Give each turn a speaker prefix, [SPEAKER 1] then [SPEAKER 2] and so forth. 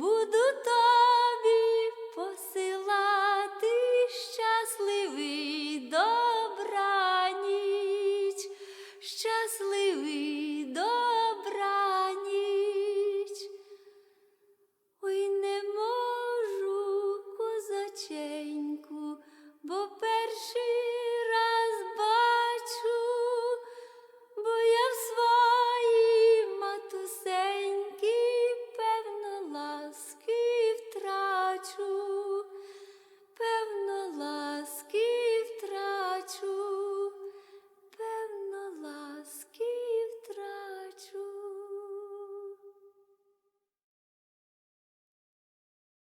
[SPEAKER 1] Bu